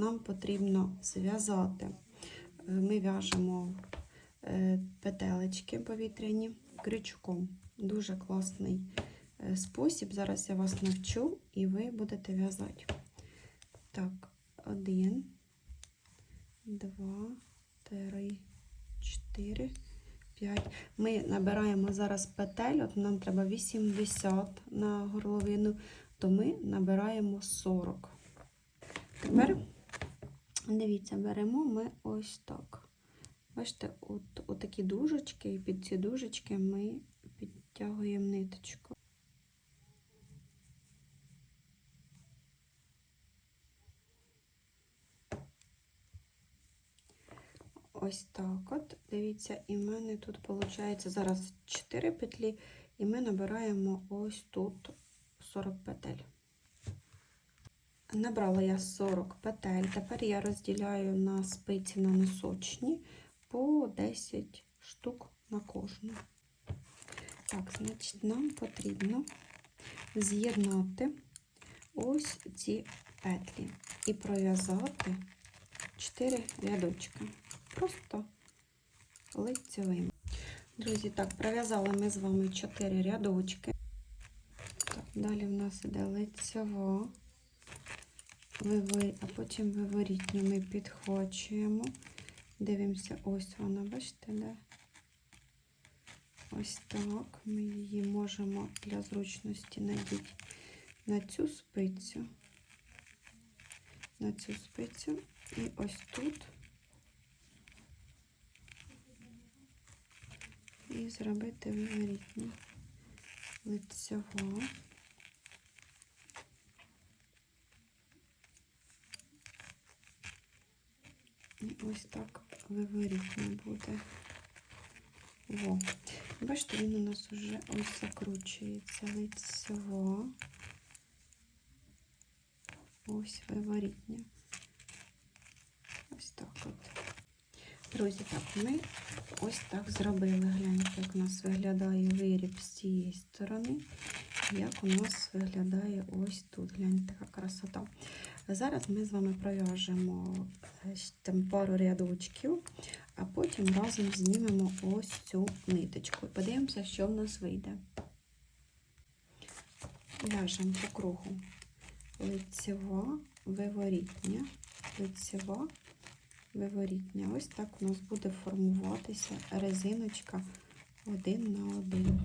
нам потрібно зв'язати? Е, Ми в'яжемо е, петелечки повітряні крючком. Дуже класний е, спосіб. Зараз я вас навчу і ви будете в'язати. Так, один, два, три, чотири, п'ять. Ми набираємо зараз петель, от нам треба 80 на горловину, то ми набираємо 40. Тепер, дивіться, беремо ми ось так. Бачите, от, от такі дужечки, і під ці дужечки ми підтягуємо ниточку. Ось так от. Дивіться, і в мене тут виходить зараз 4 петлі, і ми набираємо ось тут 40 петель. Набрала я 40 петель. Тепер я розділяю на спиці на носочні по 10 штук на кожну. Так, значить, нам потрібно з'єднати ось ці петлі і пров'язати 4 рядочки. Просто лицевими. Друзі, так, пров'язали ми з вами 4 рядочки. Так, далі в нас іде лицева. А потім виворітню ми підхвачуємо. Дивимося, ось вона, бачите, де? Ось так. Ми її можемо для зручності надіти на цю спицю, на цю спицю і ось тут. І зробити виворітню лицьову. І ось так виворітня буде. Во. Бачите, він у нас вже ось закручується лицево. Ось виворітня. Ось так от. Друзі, так, ми ось так зробили. Гляньте, як у нас виглядає виріб з цієї сторони, як у нас виглядає ось тут. Гляньте, яка красота. Зараз ми з вами пров'яжемо е, там пару рядочків, а потім разом знімемо ось цю ниточку. І подивимося, що в нас вийде. В'яжемо по кругу лицева, виворітня, лицева, виворітня. Ось так у нас буде формуватися резиночка один на один.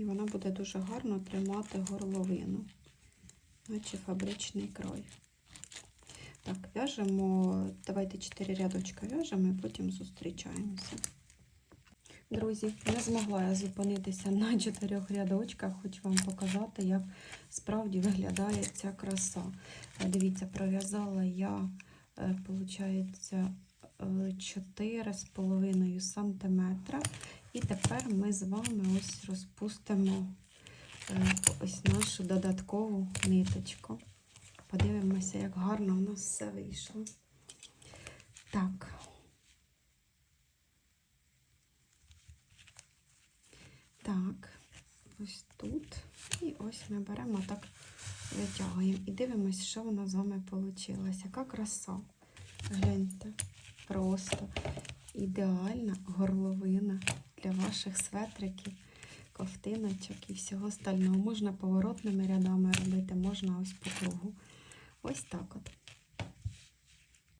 І вона буде дуже гарно тримати горловину, наче фабричний крой. Так, в'яжемо, давайте 4 рядочка в'яжемо і потім зустрічаємося. Друзі, не змогла я зупинитися на чотирьох рядочках, хочу вам показати, як справді виглядає ця краса. Е, Дивіться, пров'язала я, виходить, 4,5 см. І тепер ми з вами ось розпустимо е, ось нашу додаткову ниточку. Подивимося, як гарно у нас все вийшло. Так. Так, ось тут. І ось ми беремо так, витягуємо і дивимося, що воно з вами вийшло. Яка краса. Гляньте, просто ідеальна горловина для ваших светриків, ковтиночок і всього остального. Можна поворотними рядами робити, можна ось по кругу. Ось так от.